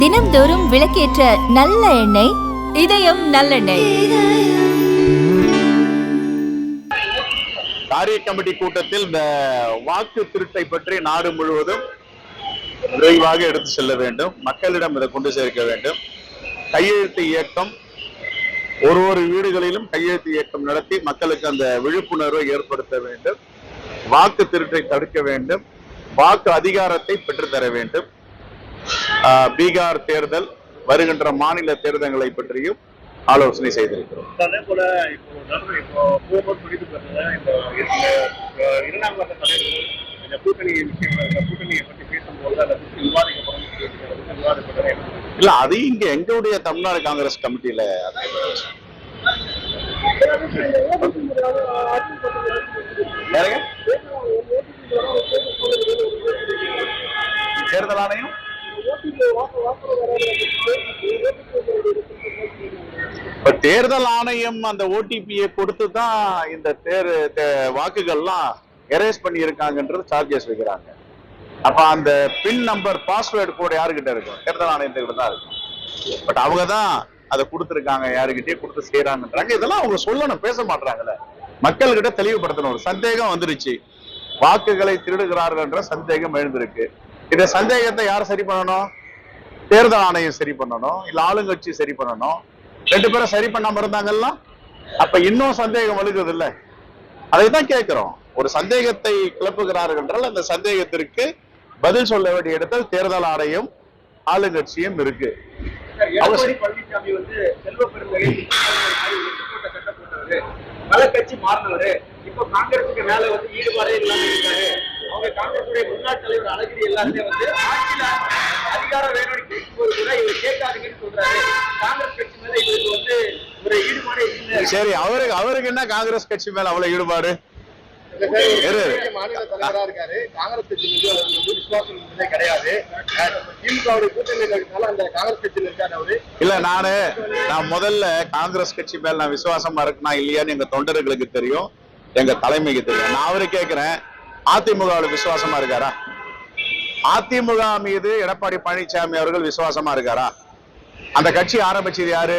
தினம்தோறும் விளக்கேற்ற நல்ல எண்ணெய் இதயம் நல்லெண்ணெய். காரிய கமிட்டி கூட்டத்தில் இந்த வாக்கு திருட்டை பற்றி நாடு முழுவதும் விரைவாக எடுத்து செல்ல வேண்டும். மக்களிடம் இதை கொண்டு சேர்க்க வேண்டும். கையெழுத்து இயக்கம் ஒரு ஒரு வீடுகளிலும் கையெழுத்து இயக்கம் நடத்தி மக்களுக்கு அந்த விழிப்புணர்வை ஏற்படுத்த வேண்டும். வாக்கு திருட்டை தடுக்க வேண்டும். வாக்கு அதிகாரத்தை பெற்றுத்தர வேண்டும் பீகார் தேர்தல் வருகின்ற மாநில தேர்தல்களை பற்றியும் ஆலோசனை செய்திருக்கிறோம் அதே போல இரண்டாம் கட்ட தலைவர்கள் இந்த கூட்டணி விஷயங்கள் இந்த கூட்டணியை பற்றி பேசும்போது அதை பற்றி விவாதிக்கப்படும் சொல்லியிருக்கிறது. விவாதிக்கப்பட்டது இல்ல அது இங்க எங்களுடைய தமிழ்நாடு காங்கிரஸ் கமிட்டியில வேறங்க? தேர்தல் ஆணையம்? இப்ப தேர்தல் ஆணையம் அந்த ஓடிபியை கொடுத்து தான் இந்த தேர் வாக்குகள்லாம் எரேஸ் பண்ணி இருக்காங்கன்றது சார்ஜஸ் வைக்கிறாங்க. அப்ப அந்த பின் நம்பர் பாஸ்வேர்டு கோட் யாருக்கிட்ட இருக்கும்? தேர்தல் ஆணையத்துக்கிட்ட தான் இருக்கும். பட் அவங்க தான் அதை கொடுத்துருக்காங்க யாருக்கிட்டே கொடுத்து செய்யறாங்கன்றாங்க இதெல்லாம் அவங்க சொல்லணும் பேச மாட்டாங்கல்ல மக்கள்கிட்ட தெளிவுபடுத்தணும். ஒரு சந்தேகம் வந்துருச்சு. வாக்குகளை திருடுகிறார்கள் என்ற சந்தேகம் எழுந்திருக்கு. இந்த சந்தேகத்தை யார் சரி பண்ணணும்? தேர்தல் ஆணையம் சரி பண்ணணும் இல்ல ஆளுங்கட்சி சரி பண்ணணும்? ரெண்டு பேரும் சரி பண்ணாம இருந்தாங்கல்ல? அப்ப இன்னும் சந்தேகம் வலுக்குது இல்ல அதை தான் கேட்கிறோம். ஒரு சந்தேகத்தை கிளப்புகிறார்கள் என்றால் அந்த சந்தேகத்திற்கு பதில் சொல்ல வேண்டிய இடத்தில் தேர்தல் ஆணையம் ஆளுங்கட்சியும் இருக்கு. பழனிசாமி வந்து செல்வ பெருந்தகை பல கட்சி மாறினவரு. இப்ப காங்கிரசுக்கு மேல வந்து ஈடுபாடே இல்லாம இருக்காரு. அவங்க காங்கிரசுடைய முன்னாள் தலைவர் அழகிரி எல்லாருமே வந்து ஆட்சியில அதிகாரம் வேணும்னு கேட்கும்போது கூட இவர் கேட்காதீங்கன்னு சொல்றாரு. காங்கிரஸ் கட்சி மேல இவருக்கு வந்து ஒரு ஈடுபாடே இல்லை. சரி அவருக்கு அவருக்கு என்ன காங்கிரஸ் கட்சி மேல அவ்வளவு ஈடுபாடு. மாநில தலைவரா இருக்காரு. காங்கிரஸ் கட்சி மீது அவருக்கு விசுவாசம் கிடையாது. திமுக கூட்டணியில் இருக்கனால அந்த காங்கிரஸ் கட்சியில் இருக்காரு அவரு. இல்ல நானு நான் முதல்ல காங்கிரஸ் கட்சி மேல நான் விசுவாசமா இருக்குனா இல்லையான்னு எங்க தொண்டர்களுக்கு தெரியும். எங்க தலைமைக்கு தெரியும். நான் அவரு கேட்கிறேன். அதிமுகவில் விசுவாசமா இருக்காரா? அதிமுக மீது எடப்பாடி பழனிசாமி அவர்கள் விசுவாசமா இருக்காரா? அந்த கட்சி ஆரம்பிச்சது யாரு?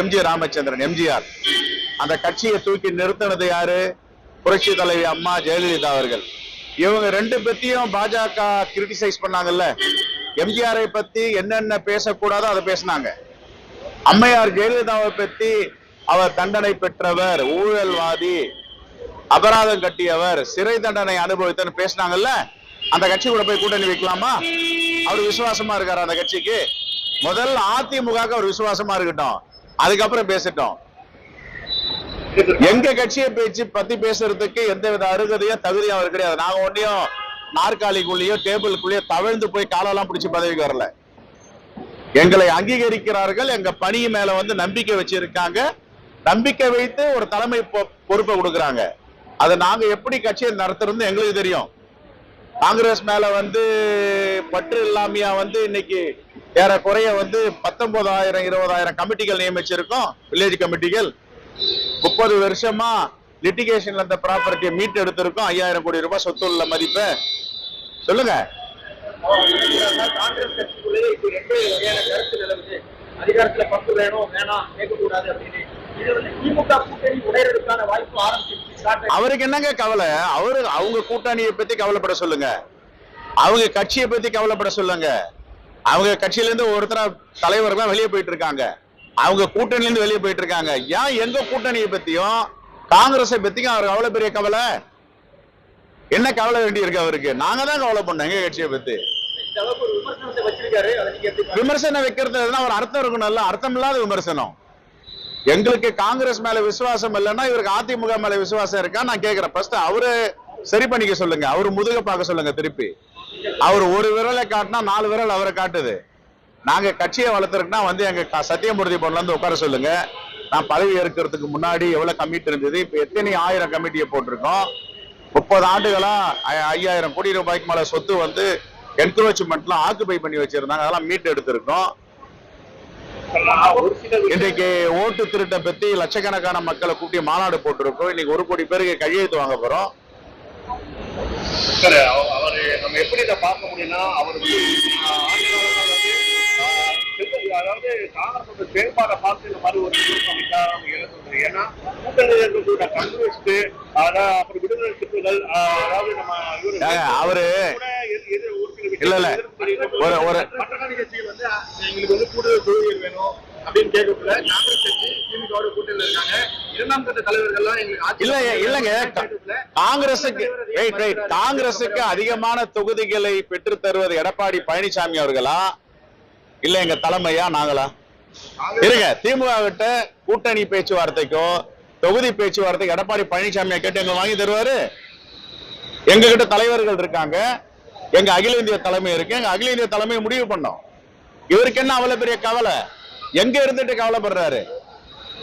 எம்ஜி ராமச்சந்திரன் எம்ஜிஆர் அந்த கட்சியை தூக்கி நிறுத்தினது யாரு? புரட்சி தலைவி அம்மா ஜெயலலிதா அவர்கள். இவங்க ரெண்டு பத்தியும் பாஜக கிரிட்டிசைஸ் பண்ணாங்கல்ல. எம்ஜிஆரை பத்தி என்னென்ன பேசக்கூடாதோ அதை பேசினாங்க. அம்மையார் ஜெயலலிதாவை பத்தி அவர் தண்டனை பெற்றவர் ஊழல்வாதி அபராதம் கட்டியவர் சிறை தண்டனை அனுபவித்தன்னு பேசினாங்கல்ல? அந்த கட்சி கூட போய் கூட்டணி வைக்கலாமா? அவர் விசுவாசமா இருக்காரு அந்த கட்சிக்கு? முதல்ல அதிமுக அவர் விசுவாசமா இருக்கட்டும். அதுக்கப்புறம் பேசட்டும். எங்க கட்சியை பேச்சு பத்தி பேசுறதுக்கு எந்த வித அருகதையும் தகுதியும் அவர் கிடையாது. நாங்க ஒன்னையும் நாற்காலிக்குள்ளேயோ டேபிளுக்குள்ளேயோ தவழ்ந்து போய் காலெல்லாம் பிடிச்சி பதவிக்கு வரல. எங்களை அங்கீகரிக்கிறார்கள் எங்க பணி மேல வந்து நம்பிக்கை வச்சிருக்காங்க. நம்பிக்கை வைத்து ஒரு தலைமை பொ- பொறுப்பை கொடுக்கறாங்க. அதை நாங்க எப்படி கட்சியை நடத்துறது எங்களுக்கு தெரியும். காங்கிரஸ் மேல வந்து பற்று இல்லாமையா வந்து இன்னைக்கு ஏறக்குறைய வந்து பத்தொன்பதாயிரம் இருபதாயிரம் கமிட்டிகள் நியமிச்சிருக்கோம். வில்லேஜ் கமிட்டிகள். முப்பது வருஷமா லிட்டிகேஷன்ல அந்த ப்ராப்பர்ட்டியை மீட் எடுத்திருக்கோம் ஐயாயிரம் கோடி ரூபாய் சொத்து உள்ள மதிப்பு. சொல்லுங்க. அதிகாரத்துல பங்கு வேணும் வேணாம் கேட்கக்கூடாது அப்படின்னு. இது வந்து திமுக கூட்டணி உடையறதுக்கான வாய்ப்பு ஆரம்பிச்சிருச்சு. அவருக்கு என்னங்க கவலை? அவரு அவங்க கூட்டணியை பத்தி கவலைப்பட சொல்லுங்க. அவங்க கட்சியை பத்தி கவலைப்பட சொல்லுங்க. அவங்க கட்சியில இருந்து ஒருத்தர தலைவர்கள் வெளியே போயிட்டு இருக்காங்க அவங்க கூட்டணியில இருந்து வெளியே போயிட்டு இருக்காங்க ஏன் எங்க கூட்டணியை பத்தியும் காங்கிரஸை பத்தியும் அவருக்கு அவ்வளவு பெரிய கவலை? என்ன கவலை வேண்டி இருக்கு அவருக்கு? நாங்க தான் கவலை பண்ணோம் எங்க கட்சியை பத்தி? விமர்சனம் வைக்கிறது எதுனா ஒரு அர்த்தம் இருக்கணும்ல அர்த்தம் இல்லாத விமர்சனம். எங்களுக்கு காங்கிரஸ் மேல விசுவாசம் இல்லைன்னா இவருக்கு அதிமுக மேல விசுவாசம் இருக்கா? நான் கேக்குறேன். ஃபர்ஸ்ட் அவரு சரி பண்ணிக்க சொல்லுங்க. அவர் முதுக பார்க்க சொல்லுங்க திருப்பி. அவர் ஒரு விரலை காட்டினா நாலு விரல் அவரை காட்டுது. நாங்க கட்சியை வளர்த்துருக்குன்னா வந்து எங்க சத்தியமூர்த்தி பொண்ணுல இருந்து உட்கார சொல்லுங்க. நான் பதவி ஏற்கிறதுக்கு முன்னாடி எவ்வளவு கமிட்டி இருந்தது? இப்ப எத்தனை ஆயிரம் கமிட்டியை போட்டிருக்கோம்? முப்பது ஆண்டுகளா ஐயாயிரம் கோடி ரூபாய்க்கு மேல சொத்து வந்து என்க்ரோச்மெண்ட்லாம் ஆக்குபை பண்ணி வச்சிருந்தாங்க. அதெல்லாம் மீட் எடுத்திருக்கோம் இன்றைக்கு ஓட்டு திருட்டை பத்தி லட்சக்கணக்கான மக்களை கூட்டி மாநாடு போட்டிருக்கோம். இன்னைக்கு ஒரு கோடி பேருக்கு கையெழுத்து வாங்க போறோம். அவரு நம்ம எப்படி இதை பார்க்க முடியும்னா அவர் அதாவது காங்கிரஸோட செயல்பாடை பார்த்து இந்த மாதிரி ஒரு ஏன்னா கூட்டணியில் இருக்கக்கூடிய கம்யூனிஸ்ட் அப்புறம் விடுதலை ஆஹ், அதாவது நம்ம அவரு இல்ல, இல்ல. ஒரு- ஒரு- எங்களுக்கு வந்து கூடுதல் தொகுதிகள் வேணும் அப்படின்னு கேட்கக்குள்ள காங்கிரஸ் கட்சி திமுகவோட கூட்டணியில் இருக்காங்க. இரண்டாம் கட்ட தலைவர்கள்லாம் எங்களுக்கு ஆட்சி இல்ல இல்லங்க. காங்கிரசுக்கு ரைட் ரைட் காங்கிரசுக்கு அதிகமான தொகுதிகளை பெற்று தருவது எடப்பாடி பழனிசாமி அவர்களா? இல்ல எங்க தலைமையா நாங்களா? இருங்க. திமுக கிட்ட கூட்டணி பேச்சுவார்த்தைக்கோ தொகுதி பேச்சுவார்த்தைக்கு எடப்பாடி பழனிசாமியை கேட்டு எங்க வாங்கி தருவாரு? எங்க கிட்ட தலைவர்கள் இருக்காங்க. எங்க அகில இந்திய தலைமை இருக்கு. எங்க அகில இந்திய தலைமை முடிவு பண்ணோம். இவருக்கு என்ன அவ்வளவு பெரிய கவலை? எங்க இருந்துட்டு கவலைப்படுறாரு?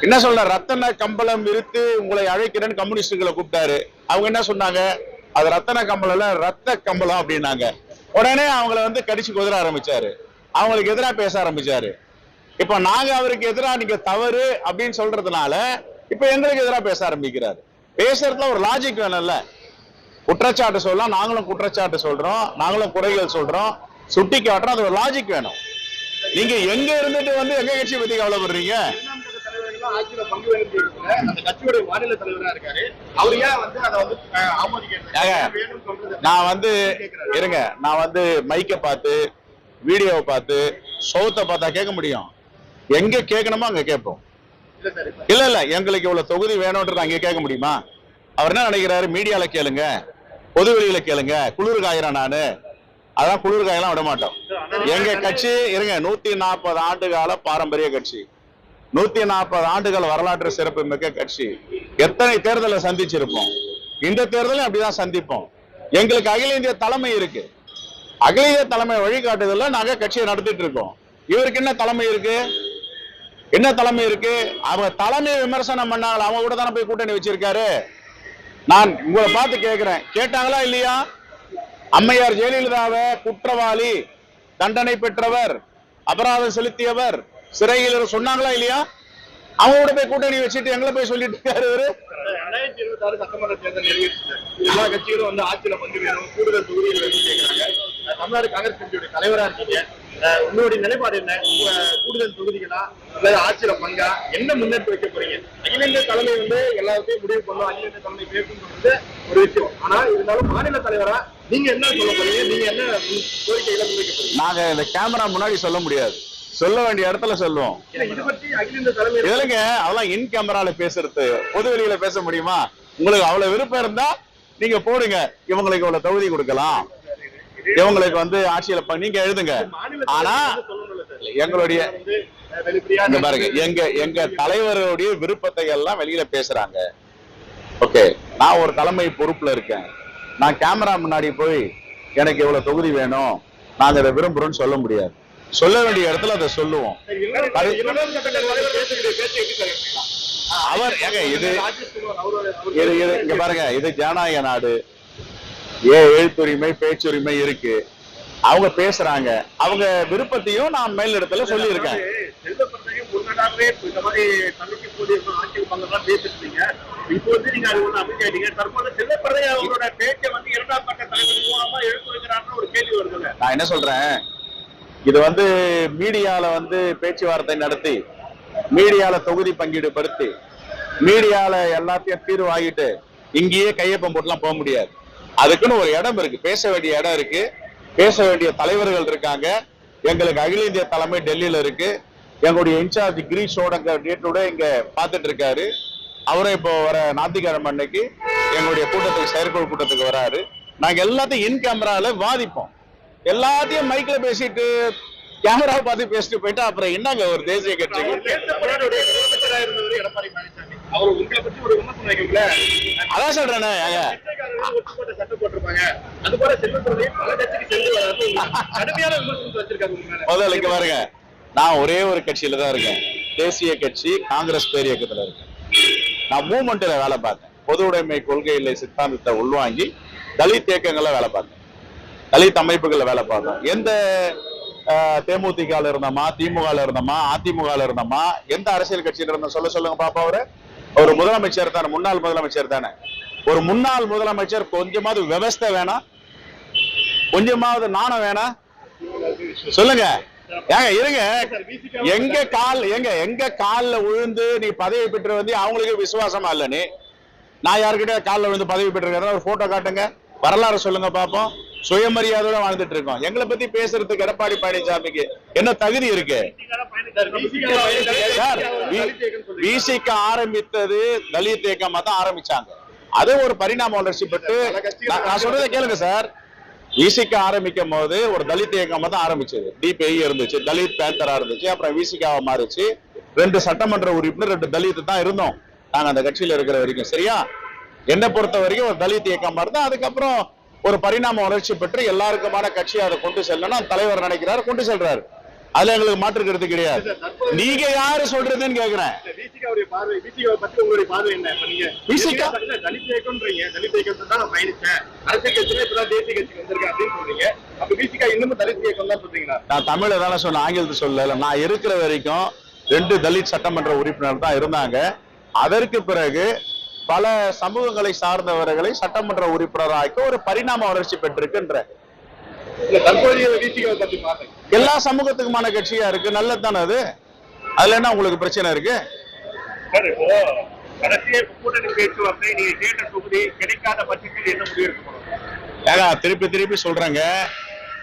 என்ன சொல்ற ரத்தன கம்பளம் விரித்து உங்களை அழைக்கிறேன்னு கம்யூனிஸ்டுகளை கூப்பிட்டாரு. அவங்க என்ன சொன்னாங்க? அது ரத்தன கம்பளம் ரத்த கம்பளம் அப்படின்னாங்க. உடனே அவங்கள வந்து கடிச்சு குதிர ஆரம்பிச்சாரு. அவங்களுக்கு எதிரா பேச ஆரம்பிச்சாரு. இப்ப நாங்க அவருக்கு எதிரா நீங்க தவறு அப்படின்னு சொல்றதுனால இப்ப எங்களுக்கு எதிரா பேச ஆரம்பிக்கிறாரு. பேசுறதுல ஒரு லாஜிக் வேணும்ல. குற்றச்சாட்டு சொல்லலாம் நாங்களும் குற்றச்சாட்டு சொல்றோம் நாங்களும் குறைகள் சொல்றோம். சுட்டி காட்டுறோம் அது ஒரு லாஜிக் வேணும். நீங்க எங்க இருந்துட்டு வந்து எங்க கட்சியை பத்தி கவலைப்படுறீங்க? அவர் ஏன் நான் வந்து இருங்க நான் வந்து மைக்க பார்த்து வீடியோவை பார்த்து சோத்தை பார்த்தா கேட்க முடியும். எங்க கேட்கணுமோ அங்க கேட்போம். இல்ல இல்ல எங்களுக்கு இவ்வளவு தொகுதி வேணும்ன்றது அங்க கேட்க முடியுமா? அவர் என்ன நினைக்கிறாரு? மீடியால கேளுங்க. பொது வெளியில கேளுங்க. குளிர் காயிறேன் நானு? அதான் குளிர் காயெல்லாம் விட மாட்டோம். எங்க கட்சி இருங்க நூத்தி நாற்பது ஆண்டு கால பாரம்பரிய கட்சி. நூத்தி நாற்பது ஆண்டுகள் வரலாற்று சிறப்பு மிக்க கட்சி. எத்தனை தேர்தலை சந்திச்சிருப்போம்? இந்த தேர்தலையும் அப்படிதான் சந்திப்போம். எங்களுக்கு அகில இந்திய தலைமை இருக்கு. அகில இந்திய தலைமை வழிகாட்டுதல்ல நாங்க கட்சியை நடத்திட்டு இருக்கோம். இவருக்கு என்ன தலைமை இருக்கு? என்ன தலைமை இருக்கு? அவங்க தலைமையை விமர்சனம் பண்ணாங்க அவங்க கூட தானே போய் கூட்டணி வச்சிருக்காரு. நான் உங்களை பார்த்து கேட்கிறேன் கேட்டாங்களா இல்லையா? அம்மையார் ஜெயலலிதாவை குற்றவாளி தண்டனை பெற்றவர் அபராதம் செலுத்தியவர் சிறையில் சொன்னாங்களா இல்லையா? அவங்க கூட போய் கூட்டணி வச்சுட்டு எங்களை போய் சொல்லிட்டு இருக்காரு இவரு ரெண்டாயிரத்தி இருபத்தி ஆறு சட்டமன்ற தேர்தல் நிறைவேற்று எல்லா கட்சிகளும் வந்து ஆட்சியில பங்கு வேணும் கூடுதல் தொகுதிகள் கேட்கிறாங்க. தமிழ்நாடு காங்கிரஸ் கட்சியோட தலைவரா இருக்கீங்க. உங்களுடைய நிலைப்பாடு என்ன? உங்க கூடுதல் தொகுதிகளா? அல்லது ஆட்சியில பங்கா? என்ன முன்னெடுத்து வைக்க போறீங்க? அகில இந்திய தலைமை வந்து எல்லாத்தையும் முடிவு பண்ணும். அகில இந்திய தலைமை சொல்றது ஒரு விஷயம். ஆனா இருந்தாலும் மாநில தலைவரா நீங்க என்ன சொல்ல போறீங்க? நீங்க என்ன கோரிக்கைகளை முன்வைக்க போறீங்க? நாங்க இந்த கேமரா முன்னாடி சொல்ல முடியாது. சொல்ல வேண்டிய இடத்துல சொல்லுவோம். இல்ல, இது பற்றி அகில இந்திய தலைமை இதுலங்க அதெல்லாம் இன் கேமரால பேசுறது. பொது வெளியில பேச முடியுமா? உங்களுக்கு அவ்வளவு விருப்பம் இருந்தா நீங்க போடுங்க. இவங்களுக்கு இவ்வளவு தொகுதி கொடுக்கலாம். இவங்களுக்கு வந்து ஆட்சியில நீங்க எழுதுங்க. ஆனா எங்களுடைய பாருங்க எங்க எங்க தலைவருடைய விருப்பத்தை எல்லாம் வெளியில பேசுறாங்க. ஓகே நான் ஒரு தலைமை பொறுப்புல இருக்கேன். நான் கேமரா முன்னாடி போய் எனக்கு இவ்வளவு தொகுதி வேணும். நாங்க இதை விரும்புறோம்னு சொல்ல முடியாது. சொல்ல வேண்டிய இடத்துல அதை சொல்லுவோம்? அவர் ஏங்க இது இங்க பாருங்க இது ஜனநாயக நாடு. ஏ எழுத்துரிமை பேச்சுரிமை இருக்கு. அவங்க பேசுறாங்க. அவங்க விருப்பத்தையும் நான் மேல் இடத்துல கேள்வி வருதுல்ல. நான் என்ன சொல்றேன்? இது வந்து மீடியால வந்து பேச்சுவார்த்தை நடத்தி மீடியால தொகுதி பங்கீடு படுத்தி மீடியால எல்லாத்தையும் தீர்வாகிட்டு இங்கேயே கையொப்பம் போட்டுலாம் போக முடியாது. அதுக்குன்னு ஒரு இடம் இருக்கு. பேச வேண்டிய இடம் இருக்கு. பேச வேண்டிய தலைவர்கள் இருக்காங்க. எங்களுக்கு அகில இந்திய தலைமை டெல்லியில இருக்கு. எங்களுடைய இன்சார்ஜ் கிரீஷ் ஓடங்க டேட்டோட இங்க பாத்துட்டு இருக்காரு. அவரும் இப்போ வர ஞாயிற்றுக்கிழமை அன்னைக்கு எங்களுடைய கூட்டத்துக்கு செயற்குழு கூட்டத்துக்கு வராரு. நாங்க எல்லாத்தையும் இன் கேமரால வாதிப்போம். எல்லாத்தையும் மைக்ல பேசிட்டு கேமரா பார்த்து பேசிட்டு போயிட்டா அப்புறம் என்னங்க ஒரு தேசிய வைக்கல அதான் சொல்றேனே ஏங்க, பிச்சைக்காரர்கள் ஒட்டுமொத்த சட்டம் போட்டிருப்பாங்க. அது போல செல்வப்பிரதை பல கட்சிக்கு சென்று வராது கடுமையான விமர்சனத்தை வச்சிருக்காங்க உங்க மேல. முதல்ல இங்க பாருங்க. நான் ஒரே ஒரு கட்சியில தான் இருக்கேன். தேசிய கட்சி காங்கிரஸ் பேர் இயக்கத்துல இருக்கேன். நான் மூமெண்ட்ல வேலை பார்த்தேன். பொது உடைமை கொள்கையில சித்தாந்தத்தை உள்வாங்கி தலித் இயக்கங்கள்ல வேலை பார்த்தேன். தலித் அமைப்புகளில் வேலை பார்த்தோம். எந்த தேமுதிகல இருந்தோமா திமுகல இருந்தோமா அதிமுகல இருந்தோமா எந்த அரசியல் கட்சியில இருந்தோம் சொல்ல சொல்லுங்க பாப்பா அவரு. ஒரு முதலமைச்சர் தானே முன்னாள் முதலமைச்சர் தானே. ஒரு முன்னாள் முதலமைச்சர் கொஞ்சமாவது விவஸ்தை வேணாம் கொஞ்சமாவது நாணம் வேணாம் சொல்லுங்க. ஏங்க இருங்க. எங்க கால் எங்க எங்க கால்ல விழுந்து நீ பதவி பெற்று வந்து அவங்களுக்கு விசுவாசமா இல்ல நீ? நான் யாருக்கிட்ட கால்ல விழுந்து பதவி பெற்றிருக்கேன் ஒரு போட்டோ காட்டுங்க. வரலாறு சொல்லுங்க பாப்போம். சுயமரியாதையோட வாழ்ந்துட்டு இருக்கோம். எங்களை பத்தி பேசுறதுக்கு எடப்பாடி பழனிசாமிக்கு என்ன தகுதி இருக்கு? சார் விசிக்க ஆரம்பித்தது தலித் இயக்கமா தான் ஆரம்பிச்சாங்க. அது ஒரு பரிணாம வளர்ச்சி பெற்று நான் சொல்றதை கேளுங்க சார். விசிக்க ஆரம்பிக்கும் போது ஒரு தலித் இயக்கமா தான் ஆரம்பிச்சது. டிபிஐ இருந்துச்சு தலித் பேந்தரா இருந்துச்சு அப்புறம் விசிகாவா மாறிச்சு. ரெண்டு சட்டமன்ற உறுப்பினர் ரெண்டு தலித் தான் இருந்தோம். நாங்க அந்த கட்சியில இருக்கிற வரைக்கும் சரியா? என்னை பொறுத்த வரைக்கும் ஒரு தலித் இயக்கமா இருந்தா அதுக்கப்புறம் ஒரு பரிணாம வளர்ச்சி பெற்று எல்லாருக்குமான கட்சி அதை கொண்டு செல்லணும். தலைவர் நினைக்கிறாரு கொண்டு செல்றாரு. அதுல எங்களுக்கு மாற்றுக்கிறது கிடையாது. நீங்க யாரு சொல்றதுன்னு கேக்குறேன். நான் இயக்கம் தான் சொன்னேன் ஆங்கிலத்தை சொல்லல. நான் இருக்கிற வரைக்கும் ரெண்டு தலித் சட்டமன்ற உறுப்பினர் தான் இருந்தாங்க. அதற்கு பிறகு பல சமூகங்களை சார்ந்தவர்களை சட்டமன்ற உறுப்பினராக்க ஒரு பரிணாம வளர்ச்சி பெற்றிருக்குன்ற எல்லா சமூகத்துக்குமான கட்சியா இருக்கு நல்லது தானே அது? அதுல என்ன உங்களுக்கு பிரச்சனை இருக்கு? ஏங்க திருப்பி திருப்பி சொல்றேங்க.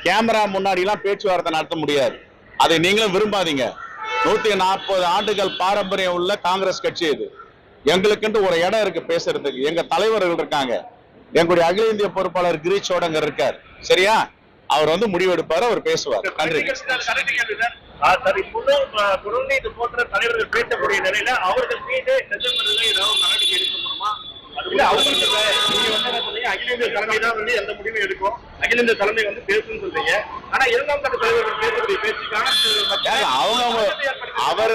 கேமரா முன்னாடி எல்லாம் பேச்சுவார்த்தை நடத்த முடியாது. அதை நீங்களும் விரும்பாதீங்க. நூத்தி நாற்பது ஆண்டுகள் பாரம்பரியம் உள்ள காங்கிரஸ் கட்சி இது. எங்களுக்குன்ட்டு ஒரு இடம் இருக்கு பேசுறதுக்கு. எங்க தலைவர்கள் இருக்காங்க. எங்களுடைய அகில இந்திய பொறுப்பாளர் கிரீச்சோட அங்க இருக்கார். சரியா? அவர் வந்து முடிவெடுப்பாரு அவர் பேசுவார். நன்றி. தொடர்ந்து இது. போன்ற தலைவர்கள் பேசக்கூடிய நிலையில அவர்கள் மீது நடவடிக்கை எடுக்கணுமா இல்ல அவங்களுக்கு. நீங்க வந்து என்ன சொன்னீங்க? அகில இந்திய தலைமை தான் வந்து எந்த முடிவும் எடுக்கும். அகில இந்திய தலைமை வந்து பேசுன்னு சொல்றீங்க. ஆனா இரண்டாம் கட்ட தலைவர்கள் பேசக்கூடிய பேச்சுக்கான அவங்கவங்க அவர்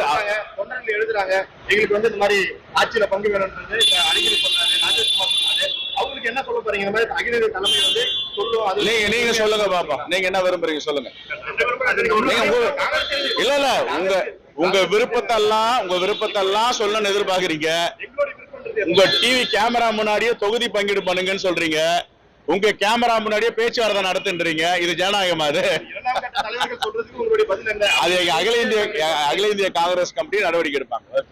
தொண்டர்கள் எழுதுறாங்க. எங்களுக்கு வந்து இந்த மாதிரி ஆட்சியில பங்கு வேணும்ன்றது இப்ப அழகிரி சொன்னாரு ராஜேஷ்குமார் சொன்னாரு அவங்களுக்கு என்ன சொல்ல போறீங்க? இந்த மாதிரி அகில இந்திய தலைமை வந்து சொல்லும் அது நீங்க நீங்க சொல்லுங்க பாப்போம் நீங்க என்ன விரும்புறீங்க சொல்லுங்க. இல்ல இல்ல. உங்க உங்க விருப்பத்தெல்லாம் உங்க விருப்பத்தெல்லாம் சொல்லணும்னு எதிர்பார்க்கறீங்க. உங்க டிவி கேமரா முன்னாடியே தொகுதி பங்கீடு பண்ணுங்கன்னு சொல்றீங்க. உங்க கேமரா முன்னாடியே பேச்சுவார்த்தை நடத்துன்றீங்க. இது ஜனநாயகமா அது? அது அகில இந்திய அகில இந்திய காங்கிரஸ் கமிட்டி நடவடிக்கை எடுப்பாங்க.